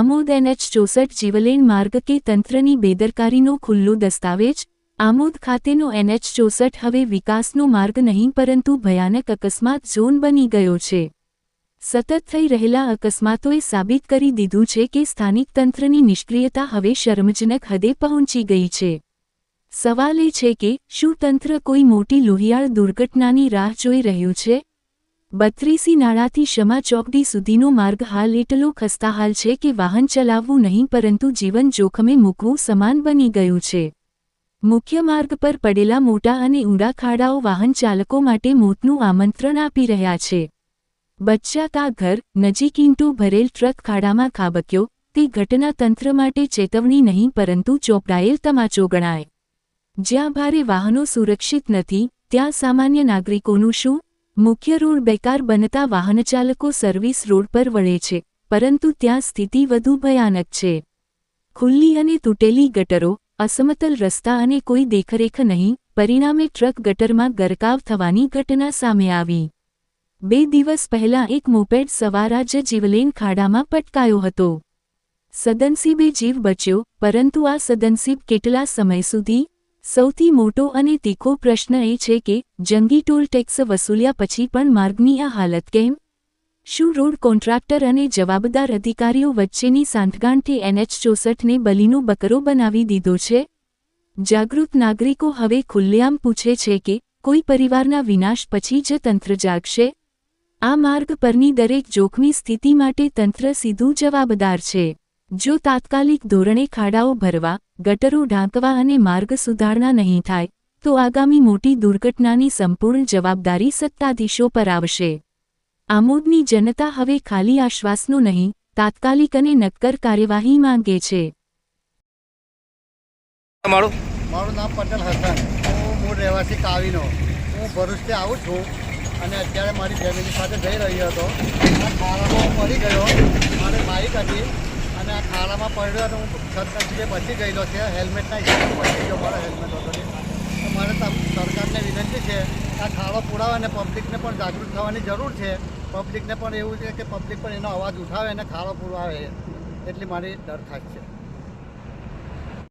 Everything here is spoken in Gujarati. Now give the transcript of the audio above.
આમોદ એનએચ ચોસઠ જીવલેણ માર્ગ કે તંત્રની બેદરકારીનો ખુલ્લો દસ્તાવેજ? આમોદ ખાતેનો એનએચ ચોસઠ હવે વિકાસનો માર્ગ નહીં પરંતુ ભયાનક અકસ્માત ઝોન બની ગયો છે. સતત થઈ રહેલા અકસ્માતોએ સાબિત કરી દીધું છે કે સ્થાનિક તંત્રની નિષ્ક્રિયતા હવે શરમજનક હદે પહોંચી ગઈ છે. સવાલ એ છે કે શું તંત્ર કોઈ મોટી લોહિયાળ દુર્ઘટનાની રાહ જોઈ રહ્યું છે? બત્રીસી નાળાથી ક્ષમા ચોકડી સુધીનો માર્ગ હાલ એટલો ખસ્તાહાલ છે કે વાહન ચલાવવું નહીં પરંતુ જીવન જોખમે મૂકવું સમાન બની ગયું છે. મુખ્ય માર્ગ પર પડેલા મોટા અને ઊંડા ખાડાઓ વાહન ચાલકો માટે મોતનું આમંત્રણ આપી રહ્યા છે. બચ્ચા કા ઘર, નજીક ઈંટો ભરેલ ટ્રક ખાડામાં ખાબક્યો, તે ઘટના તંત્ર માટે ચેતવણી નહીં પરંતુ ચોપડાયેલ તમાચો ગણાય. જ્યાં ભારે વાહનો સુરક્ષિત નથી, ત્યાં સામાન્ય નાગરિકોનું શું? મુખ્ય રોડ બેકાર બનતા વાહનચાલકો સર્વિસ રોડ પર વળે છે, પરંતુ ત્યાં સ્થિતિ વધુ ભયાનક છે. ખુલ્લી અને તૂટેલી ગટરો, અસમતલ રસ્તા અને કોઈ દેખરેખ નહીં, પરિણામે ટ્રક ગટરમાં ગરકાવ થવાની ઘટના સામે આવી. બે દિવસ પહેલા એક મોપેડ સવાર જ જીવલેન ખાડામાં પટકાયો હતો. સદનસીબે જીવ બચ્યો, પરંતુ આ સદનસીબ કેટલા સમય સુધી સૌથી મોટો અને તીખો પ્રશ્ન એ છે કે, જંગી ટોલ ટેક્સ વસૂલ્યા પછી પણ માર્ગની આ હાલત કેમ? શું રોડ કોન્ટ્રાક્ટર અને જવાબદાર અધિકારીઓ વચ્ચેની સાંઠગાંઠથી એનએચ ચોસઠને બલીનો બકરો બનાવી દીધો છે? જાગૃત નાગરિકો હવે ખુલ્લેઆમ પૂછે છે કે, કોઈ પરિવારના વિનાશ પછી જ તંત્ર જાગશે? આ માર્ગ પરની દરેક જોખમી સ્થિતિ માટે તંત્ર સીધું જવાબદાર છે. જો તાત્કાલિક ધોરણે ખાડાઓ ભરવા ગટરો ઢાંકવા અને માર્ગ સુધારણા નહીં થાય તો આગામી મોટી દુર્ઘટનાની સંપૂર્ણ જવાબદારી સત્તાધીશો પર આવશે. આમોદની જનતા હવે ખાલી આશ્વાસનું નહીં તાત્કાલિક અને નક્કર કાર્યવાહી માંગે છે. મારું નામ પટેલ હસન. હું મૂળ રહેવાસી કાવીનો. હું ભરૂચથી આવું છું અને અત્યારે મારી ફેમિલી સાથે જઈ રહ્યો હતો. પડી ગયો. મારે બાઇક હતી. અને આ ખાડામાં પડ્યો અને હું સરકારથી બચી ગયેલો છે. હેલ્મેટના હિસાબે બચી ગયો મારો હેલ્મેટ હતો તો મારે સરકારને વિનંતી છે, આ ખાડો પુરાવે અને પબ્લિકને પણ જાગૃત થવાની જરૂર છે. પબ્લિકને પણ એવું છે કે પબ્લિક પણ એનો અવાજ ઉઠાવે અને ખાડો પુરાવે. એટલી મારી દરખાસ્ત છે.